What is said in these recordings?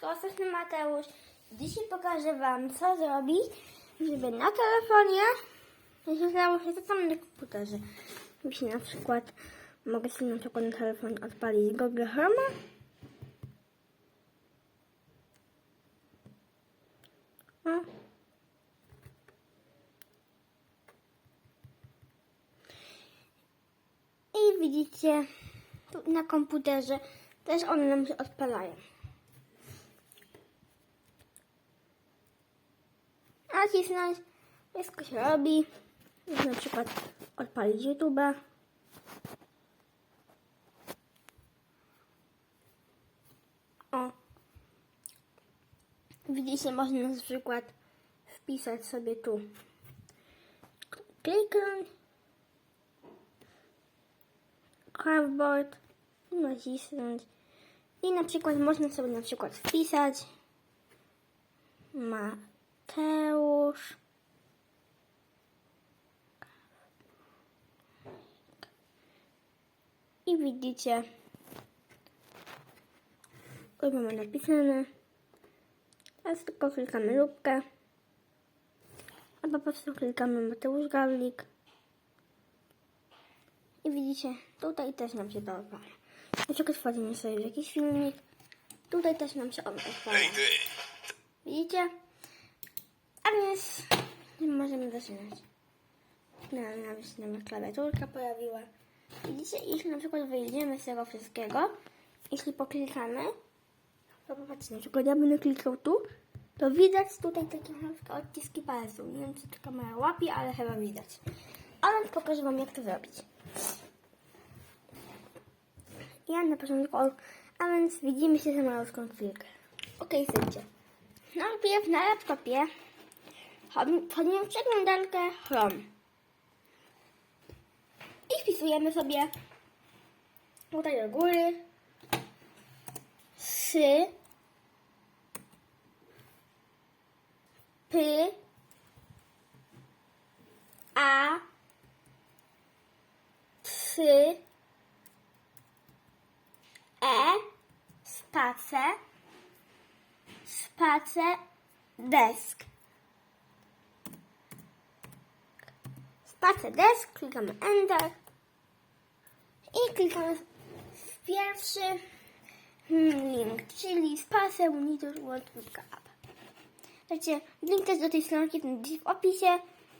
Blaszko, ostatni Mateusz. Dzisiaj pokażę Wam, co zrobić, żeby na telefonie, znało się to samo na komputerze. Jeśli na przykład mogę sobie na przykład na telefonie odpalić Google Chrome. O. I widzicie, tu na komputerze też one nam się odpalają. Nacisnąć, wszystko się robi. Na przykład odpalić YouTube'a. O. Widzicie, można na przykład wpisać sobie tu. Kliknąć. Cardboard. Nacisnąć. I na przykład można sobie na przykład wpisać Mateusz. I widzicie, tu mamy napisane. Teraz tylko klikamy lubkę. A po prostu klikamy Mateusz Gawlik. I widzicie, tutaj też nam się to odpala. Na przykład wchodzimy sobie w jakiś filmik. Tutaj też nam się on odpala. Widzicie? A więc możemy zaczynać. No, nawet się nam klawiaturka pojawiła. Widzicie, jeśli na przykład wyjdziemy z tego wszystkiego, jeśli poklikamy, to popatrzcie, na przykład ja będę klikał tu, to widać tutaj takie na przykład odciski palców. Nie wiem, czy to kamera łapie, ale chyba widać. A więc pokażę Wam, jak to zrobić. Ja na początku, a więc widzimy się za malutką chwilkę. Okej, okay, Najpierw na laptopie wchodzimy w przeglądarkę Chrome. I wpisujemy sobie tutaj do góry sy p a psy e space space desk. Space desk, klikamy Enter i klikamy w pierwszy link, czyli space monitor world app. Słuchajcie, link też do tej stronki gdzieś w opisie.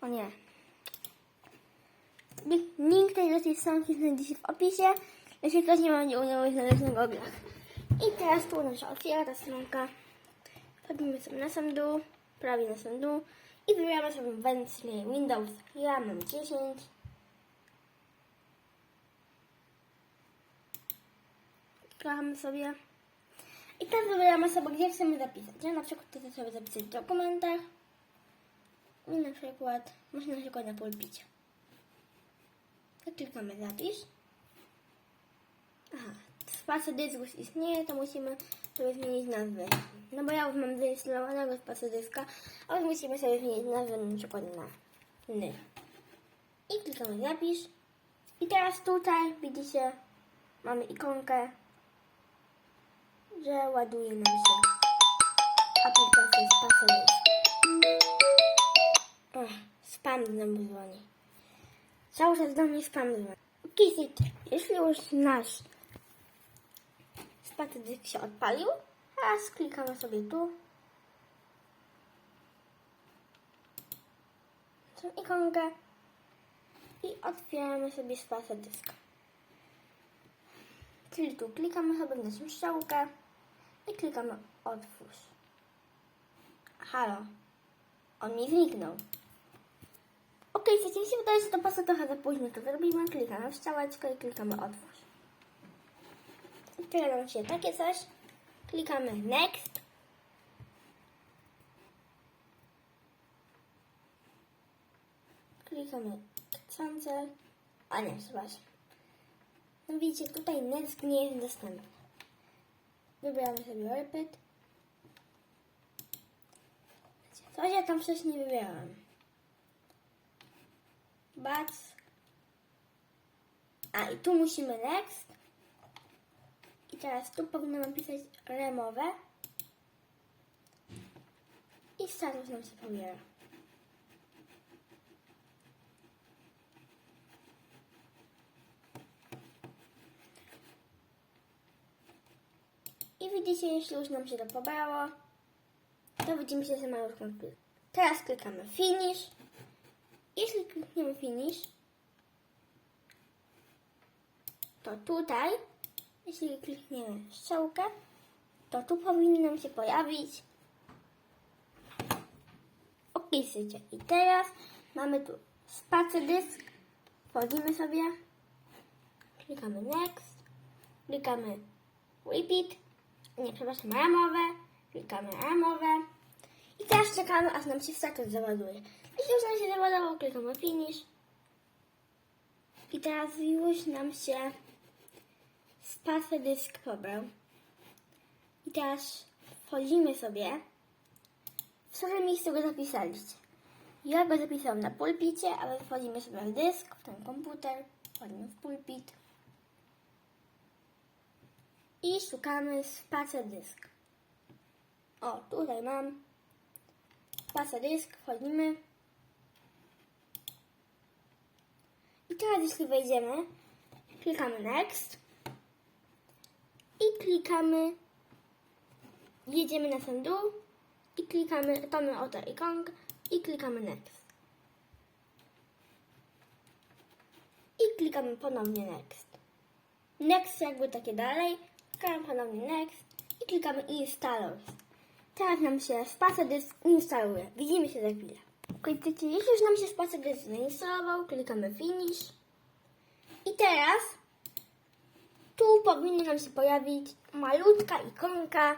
O nie. Link- też do tej stronki gdzieś w opisie, jeśli ktoś nie będzie umiał znaleźć na goglach. I teraz tu nam otwiera ta stronka. Wchodzimy sobie na sam dół, prawie na sam dół i wybieramy sobie wersję Windows. Ja mam 10. Klikamy sobie. I teraz wybieramy sobie, gdzie chcemy zapisać. Ja na przykład chcę sobie zapisać w dokumentach. I na przykład, można na przykład na pulpicie. To klikamy zapisz. Aha, spacer dyskus istnieje, to musimy sobie zmienić nazwę. No bo ja już mam zainstalowanego spacer dyska, ale musimy sobie zmienić nazwę na przykład na ny. I klikamy zapisz. I teraz tutaj widzicie, mamy ikonkę, że ładuje nam się aplikacja spacer dysk. Ech, spam znowu dzwoni. Cały czas do mnie spam dzwoni. Kisit, jeśli już nasz spacer dysk się odpalił, teraz klikamy sobie tu. Tą ikonkę i otwieramy sobie spacer dysk. Czyli tu klikamy sobie w naszą strzałkę i klikamy otwórz. Halo, on mi zniknął. Okej, okay, mi się wydaje, że to prostu trochę za późno to zrobimy. Klikamy w strzałeczkę i klikamy otwórz. Otwiera nam się takie coś. Klikamy next. Klikamy cancel. A nie, przepraszam. No widzicie, tutaj next nie jest dostępny. Wybieramy sobie repeat. Coś ja tam wcześniej wybierałam. Bac. A i tu musimy next. I teraz tu powinno napisać remowe. status nam się pobiera. I widzicie, jeśli już nam się to pobrało, to widzimy się z malutką. Teraz klikamy finish. Jeśli klikniemy finish, to tutaj, jeśli klikniemy strzałkę, to tu powinno nam się pojawić opisy. I teraz mamy tu spacer dysk, wchodzimy sobie, klikamy next, klikamy repeat, nie, przepraszam, ramowe, klikamy ramowe. I teraz czekamy, aż nam się status załaduje. Jeśli już nam się załadował, klikamy finish. I teraz już nam się spacer dysk pobrał. I teraz wchodzimy sobie, w które miejsce go zapisaliście. Ja go zapisałam na pulpicie, a my wchodzimy sobie w dysk, w ten komputer, wchodzimy w pulpit i szukamy spacer dysk. O, tutaj mam spacer dysk, wchodzimy. I teraz jeśli wejdziemy, klikamy next i klikamy jedziemy na sam dół i klikamy tą oto ikonkę i klikamy next. I klikamy ponownie next. Next jakby takie dalej. Klikamy ponownie next i klikamy install. Teraz nam się spacer dysk instaluje. Widzimy się za chwilę. Klikajcie, jeśli już nam się spacer dysk zainstalował, klikamy finish. I teraz tu powinna nam się pojawić malutka ikonka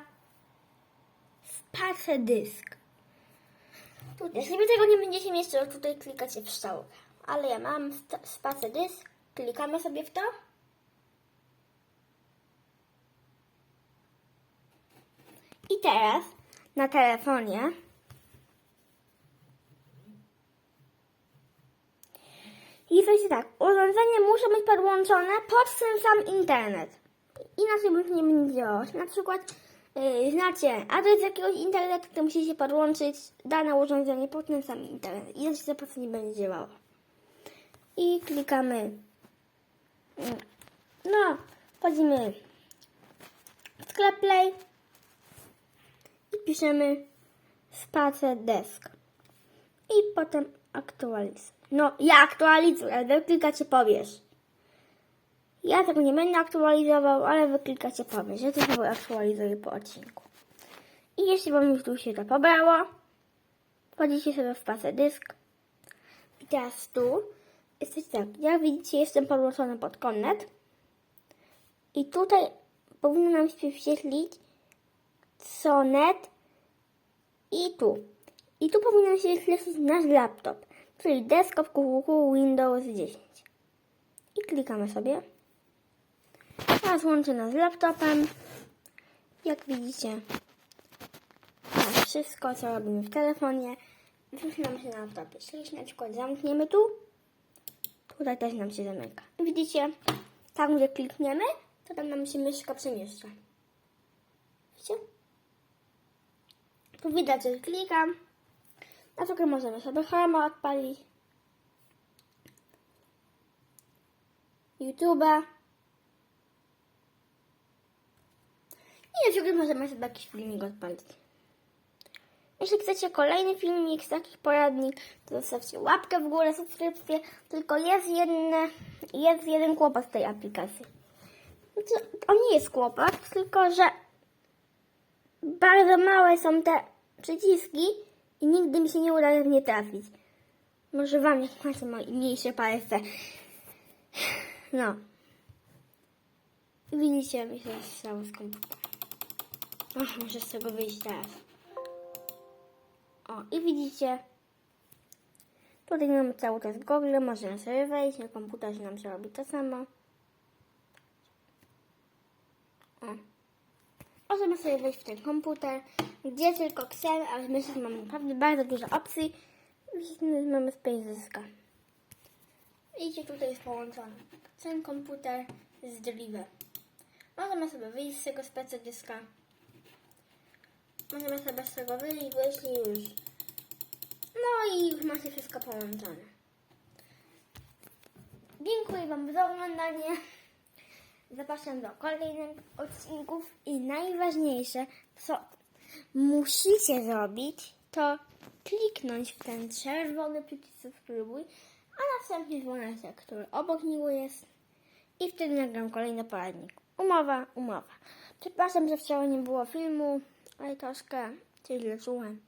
spacer dysk. Tu, jeśli tego nie będziecie mieć, to tutaj klikacie w strzałkę. Ale ja mam spacer dysk. Klikamy sobie w to. I teraz na telefonie I weźcie tak, urządzenie muszą być podłączone pod ten sam internet. Inaczej by nie będzie działało. Na przykład yy, znacie adres jakiegoś internetu, to musicie podłączyć dane urządzenie pod ten sam internet. Inaczej to po prostu nie będzie działało. I klikamy. No, wchodzimy w sklep Play i piszemy spacer desk. I potem aktualizuj. No, ja aktualizuję, ale wy klikacie powiesz. Ja tego nie będę aktualizował, ale wy klikacie powiesz. Ja to sobie aktualizuję po odcinku. I jeśli wam już tu się to pobrało, wchodzicie sobie w pasę dysk. I teraz tu jesteście tak, jak widzicie jestem podłączony pod konnet. I tutaj powinno nam się wyświetlić Sonet i tu. I tu powinien się wyświetlić nasz laptop, czyli desktop QQQ Windows 10. I klikamy sobie. Teraz łączę nas z laptopem. Jak widzicie, wszystko, co robimy w telefonie, nam się na laptopie. Jeśli na przykład zamkniemy tu, tutaj też nam się zamyka. Widzicie, tam gdzie klikniemy, to tam nam się myszka przemieszcza. Widzicie? Tu widać, że klikam. Na przykład możemy sobie Chroma odpalić. YouTube'a. I na przykład możemy sobie jakiś filmik odpalić. Jeśli chcecie kolejny filmik z takich poradnik, to zostawcie łapkę w górę, subskrypcję. Tylko jest jedne, jest jeden kłopot w tej aplikacji. To nie jest kłopot, tylko że bardzo małe są te przyciski i nigdy mi się nie uda nie trafić. Może wam jak macie mniejsze palce. No. Widzicie, mi się stało z komputera. Ach, muszę z tego wyjść teraz. O, i widzicie, tutaj mamy cały czas Google, możemy sobie wejść, na komputerze nam się robi to samo. Możemy sobie wejść w ten komputer, gdzie tylko chcemy, ale my tutaj mamy naprawdę bardzo dużo opcji. I Mamy space dyska. Widzicie, tutaj jest połączony ten komputer z drive'em. Możemy sobie wyjść z tego specy dyska. Możemy sobie z tego wyjść, jeśli już No i już macie wszystko połączone. Dziękuję Wam za oglądanie. Zapraszam do kolejnych odcinków i najważniejsze, co musicie zrobić, to kliknąć w ten czerwony przycisk subskrybuj, a następnie dzwoneczek, który obok niego jest i wtedy nagram kolejny poradnik. Umowa, umowa. Przepraszam, że wczoraj nie było filmu, ale troszkę się źle czułem.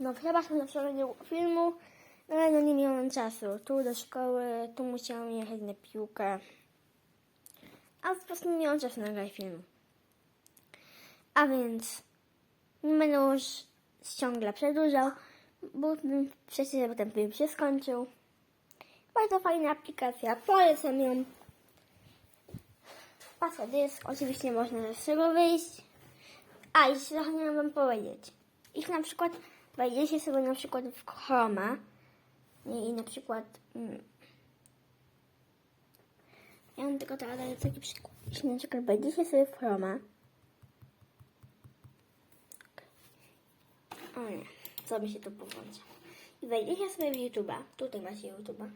No przepraszam, że wczoraj nie było filmu, ale no nie miałem czasu. Tu do szkoły, tu musiałam jechać na piłkę. A po prostu nie miałam czasu nagrać filmu. A więc nie będę już ciągle przedłużał, bo przecież, żeby ten film się skończył. Bardzo fajna aplikacja, polecam ją. Pasa dysk, oczywiście można z tego wyjść. A, jeszcze zapomniałam wam powiedzieć. Jeśli na przykład wejdziecie sobie na przykład w Chroma i na przykład... Mm, ja mam tylko teraz daję taki przykład. Na przykład wejdziecie sobie w Chroma O nie, co mi się tu powłącza. I wejdziecie sobie w YouTube'a. Tutaj macie YouTube'a.